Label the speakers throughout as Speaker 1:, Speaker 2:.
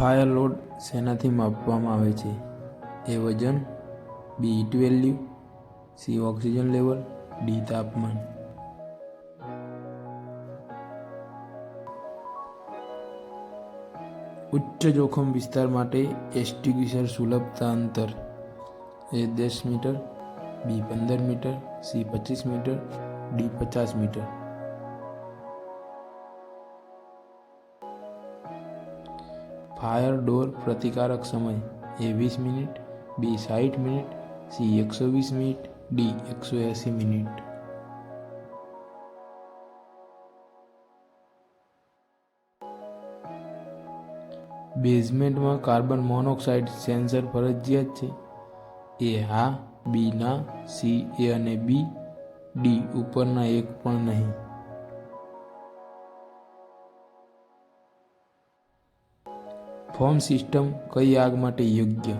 Speaker 1: Fire load શેનાથી માપવામાં આવે છે? એ વજન, B heat value, C oxygen level, D તાપમાન. ઉચ્ચ જોખમ વિસ્તાર માટે એસ્ટિગ્યુશર સુલભતા અંતર. એ દસ મીટર, બી પંદર મીટર, સી પચીસ મીટર, ડી પચાસ મીટર. ફાયર ડોર પ્રતિકારક સમય એ વીસ મિનિટ, બી સાઠ મિનિટ, સી એકસો વીસ મિનિટ, ડી એકસો એંસી મિનિટ. બેઝમેન્ટમાં કાર્બન મોનોક્સાઇડ સેન્સર ફરજિયાત છે. એ હા, બી ના, સી, એ અને બી, ડી ઉપરના એક પણ નહીં. ફોર્મ સિસ્ટમ કઈ આગ માટે યોગ્ય?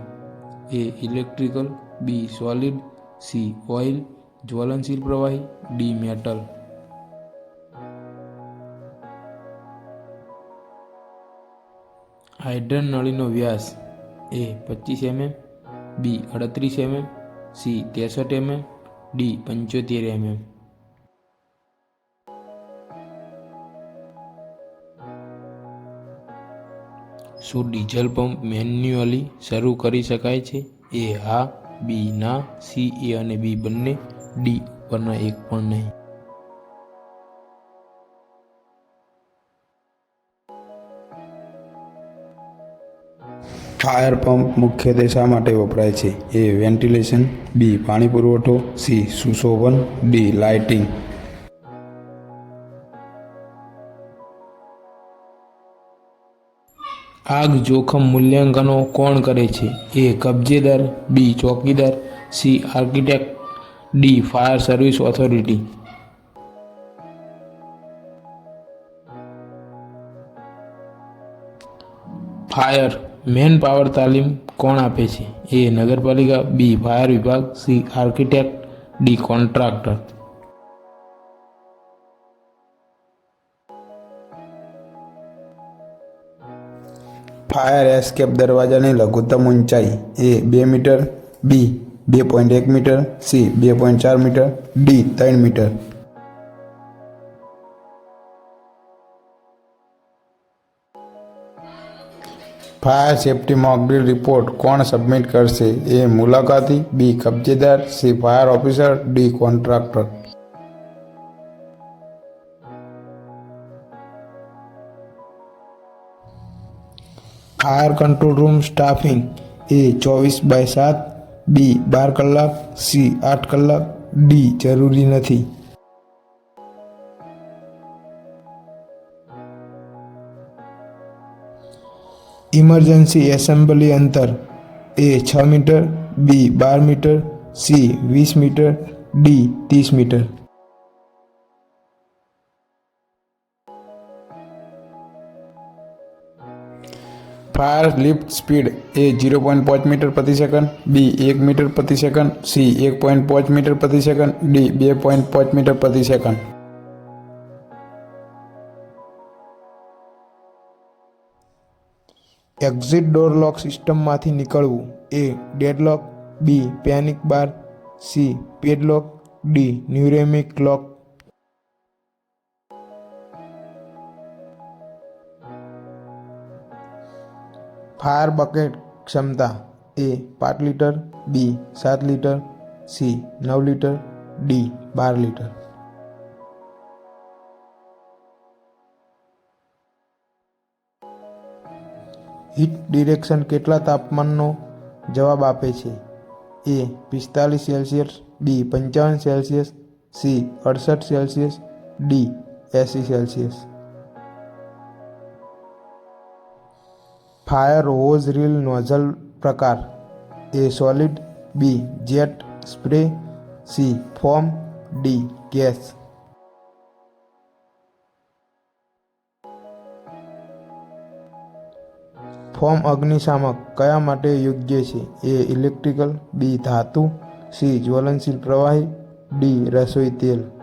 Speaker 1: A electrical, B solid, C oil, જ્વલનશીલ પ્રવાહી, ડી મેટલ. હાઇડ્રન નળીનો વ્યાસ એ પચીસ એમએમ, બી અડત્રીસ એમએમ, સી ત્રેસઠ એમએમ, ડી પંચોતેર એમએમ. શું ડીઝલ પંપ મેન્યુઅલી શરૂ કરી શકાય છે? એ, હા, બી, ના, સી, એ અને બી બંને ડી ઉપરના એક પણ નહીં.
Speaker 2: ફાયર પંપ મુખ્યત્વે શા માટે વપરાય છે. એ વેન્ટિલેશન, બી, પાણી પુરવઠો, સી, સુશોભન, ડી, લાઇટિંગ.
Speaker 1: આગ જોખમ મૂલ્યાંકનો કોણ કરે છે? એ કબજેદાર, બી ચોકીદાર, C architect, D fire service authority. Fire, man power તાલીમ કોણ આપે છે? એ નગરપાલિકા, બી ફાયર વિભાગ, C architect, D contractor.
Speaker 2: Fire escape દરવાજાની લઘુત્તમ ઊંચાઈ એ બે મીટર બી બે પોઈન્ટ એક મીટર સી બે પોઈન્ટ ચાર મીટર ડી ત્રણ metre fire safety mock drill report કોણ સબમિટ કરશે એ મુલાકાતી B કબજેદાર C fire officer D contractor fire control room staffing A ચોવીસ બાય સાત બી બાર કલાક સી આઠ કલાક ડી જરૂરી નથી ઇમરજન્સી એસેમ્બલી અંતર એ છ મીટર બી બાર મીટર સી વીસ મીટર ડી ત્રીસ metre fire lift speed A zero point પાંચ મીટર પ્રતિ સેકન્ડ બી એક મીટર પ્રતિ સેકન્ડ સી એક પોઈન્ટ પાંચ મીટર પ્રતિ સેકન્ડ ડી બે પોઈન્ટ પાંચ મીટર પ્રતિ સેકન્ડ એક્ઝિટ ડોર લોક સિસ્ટમમાંથી નીકળવું. A deadlock B panic bar C padlock D ન્યુરેમિક lock fire bucket ક્ષમતા એ પાંચ લીટર, બી સાત લીટર, સી નવ લીટર, ડી બાર લીટર. હીટ ડિરેક્શન કેટલા તાપમાનનો જવાબ આપે છે? એ પિસ્તાલીસ સેલ્સિયસ, બી પંચાવન સેલ્સિયસ, સી અડસઠ સેલ્સિયસ, ડી એંસી Celsius. Fire hose reel nozzle પ્રકાર. A solid B jet spray C foam D gas. Foam અગ્નિશામક કયા માટે યોગ્ય છે? એ ઇલેક્ટ્રિકલ, બી ધાતુ, સી જ્વલનશીલ પ્રવાહી, ડી રસોઈ તેલ.